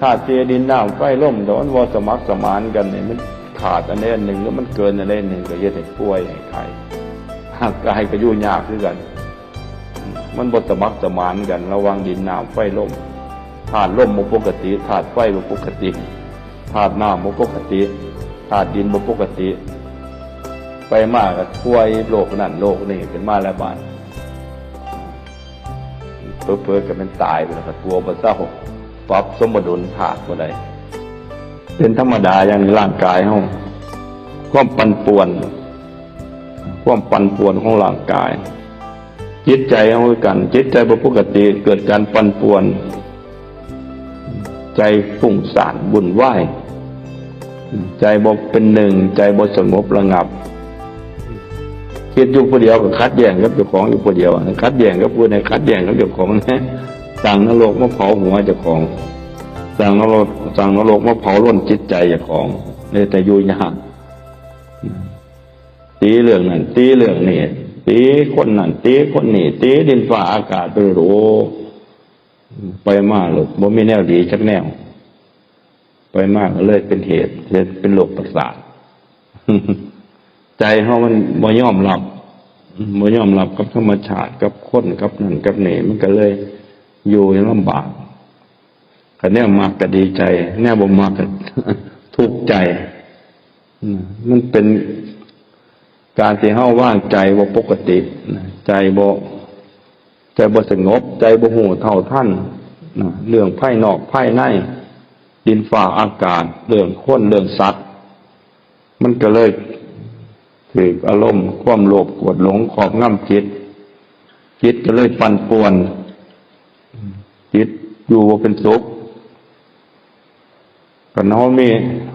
ธาตุเจดินน้ำไฟลมแต่มันวสมัครสมานกันเนี่ยมันขาดอันใดอันหนึ่งแล้วมันเกินอันใดอันหนึ่งก็เฮ็ดให้ป่วยให้ไข้ห่างกายก็ยู่ยากคือกัน มันบสมัครสมานกัน ระวังดินน้ำไฟล่มธาตุล่มบ่ปกติธาตุไฟบ่ปกติธาตุน้ำบ่ปกติธาตุดินบ่ปกติ ไปมากก็ป่วยโรคนั่นโรคนี่เป็นมาแล้วบาดเพิ่อเพิ่ก็เป็นตายไปแล้วก็ตัวบ่เศร้า ปรับสมดุลธาตุบ่ได้เป็นธรรมดาอย่างร่างกายเฮาความปั่นป่วน ความปั่นป่วนของร่างกาย จิตใจเอากัน จิตใจบ่ปกติเกิดการปั่นป่วน ใจฟุ้งซ่านบุ่นวายใจบ่เป็นหนึ่ง ใจบ่สงบระงับคิดอยู่ผู้เดียวก็คัดแย่งกับเจ้าของอยู่ผู้เดียวคัดแย่งกับผู้ใดคัดแย่งกับเจ้าของนะ สั่งนรกมาเผาหัวเจ้าของ สั่งนรกสั่งนรกมาเผาล้นจิตใจเจ้าของเลยแต่อยู่ยากตีเรื่องนั้นตีเรื่องนี้ตีคนนั้นตีคนนี้ตีดินฟ้าอากาศไปรู้ไปมากเลยบ่มีแนวดีจักแนว ไปมากก็เลยเป็นเหตุเลยเป็นโรคประสาทใจเขามันบ่ยอมรับบ่ยอมรับกับธรรมชาติกับคนกับนั่นกับนี่มันก็เลย อยู่ยังลำบากคันแนวมากก็ดีใจ แนวบ่มากก็ทุกข์ใจมันเป็นการที่เฮาว่างใจบ่ปกติใจบ่ใจบ่สงบ ใจบ่หูเท่าท่านนะเรื่องภายนอกภายในดินฟ้าอากาศเรื่องคนเรื่องสัตว์ มันก็เลยถืออารมณ์ความโลภกรธหลงขอบงำจิตจิตก็เลยปั่นป่วน จิตอยู่ว่าเป็นสุขก็น้อมี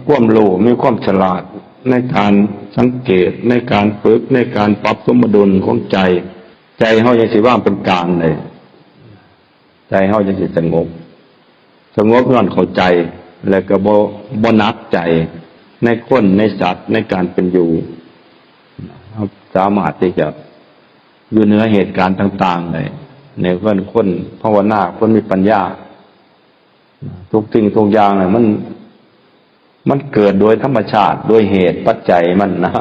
ความรู้มีความฉลาดในการสังเกตในการฝึกในการปรับสมดุลของใจ ใจเฮายังสิว่าเป็นกลางเลยใจเฮายังสิสงบสงบย้อนเข้าใจ แล้วก็บ่บ่นักใจในคนในสัตว์ในการเป็นอยู่ครับสามารถที่จะอยู่เหนือเหตุการณ์ต่าง ๆเลย ในเพื่อนคนภาวนาคนมีปัญญา ทุกสิ่งทุกอย่างเนี่ยมัน มันเกิดโดยธรรมชาติโดยเหตุปัจจัยมันนะ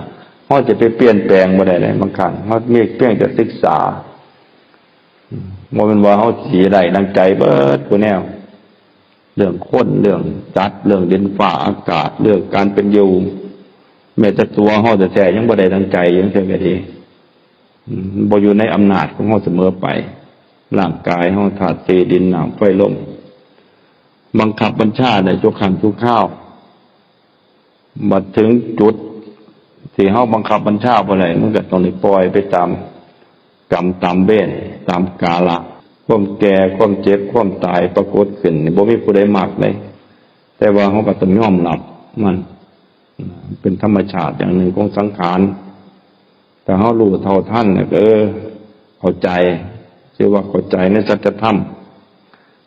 เขาจะไปเปลี่ยนแปลงบ่ได้เลยบางครั้งเขาเมีเพียงแต่ศึกษาโมเป็นว่าเขาสีใดดังใจเบิดผู้แนว เรื่องคนเรื่องจัดเรื่องดินฟ้าอากาศเรื่องการเป็นอยู่แม้แต่ตัวเขาจะแท้ยังบ่ได้ทั้งใจยังเท่าก็ดีบ่อยู่ในอำนาจของเขาเสมอไป ร่างกายเขาธาตุเตดินหน้ำไฟลมบังคับบัญชาได้ทุกขันทุกข้าวมาถึงจุดที่เขาบังคับบัญชาไปไหนมันก็ต้องปล่อยไปตามกรรมตามเบ้นตามกาละความแก่ความเจ็บความตายปรากฏขึ้นบ่มีผู้ใดมากเลยแต่ว่าเขาก็ต้องยอมรับมันเป็นธรรมชาติอย่างหนึ่งของสังขารแต่เขารู้เท่าท่านเนี่ยก็เออเข้าใจือว่าเข้าใจในสัจธรรม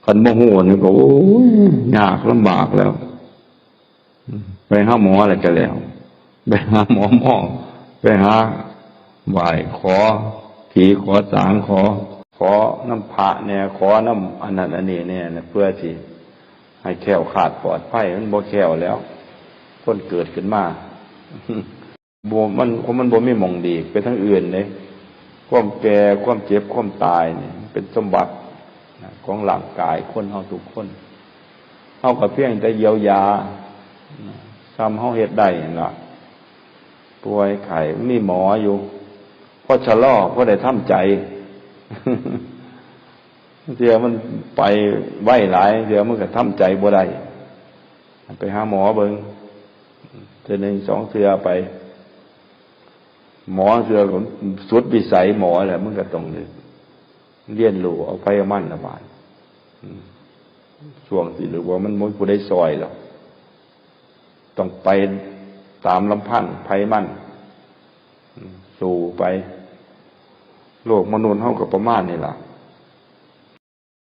คันโมโหนี่ก็โอ้ยยากลำบากแล้ว ไปหาหมออะไรกันแล้ว ไปหาหมอหมอไปหาไหวขอผีขอสางขอ ขอน้ำพระเนี่ยขอน้ำอันนั้นอันนี้เนี่ยเพื่อที่ให้แขวขาดปลอดภัยมันบ่แขวแล้วคนเกิดขึ้นมาบมันมันบ่มีมองดีไปทั้งอื่นเลย ความแก่ความเจ็บความตายเนี่ยเป็นสมบัติของร่างกายคนเฮาทุกคนเฮากับเพียงแต่เยียวยาทำเฮาเฮ็ดได้นั่นล่ะป่วยไข้มีหมออยู่พอชะลอพอได้ทำใจเสียมันไปไหวหลายเดี๋ยมันก็ทำใจบ่ได้ไปหาหมอเบิงเทือหนึ่งสองเทือไป หมอเสือของสุดวิสัยหมอแหละมันก็ต้องเลี้ยนรู้เอาไฟมั่นละบาดช่วงสิหรือว่ามันมันผู้ได้ซอยหรอกต้องไปตามลำพันไฟมั่นสู่ไป โลกมนุษย์เท่ากับประมาณนี่แหละ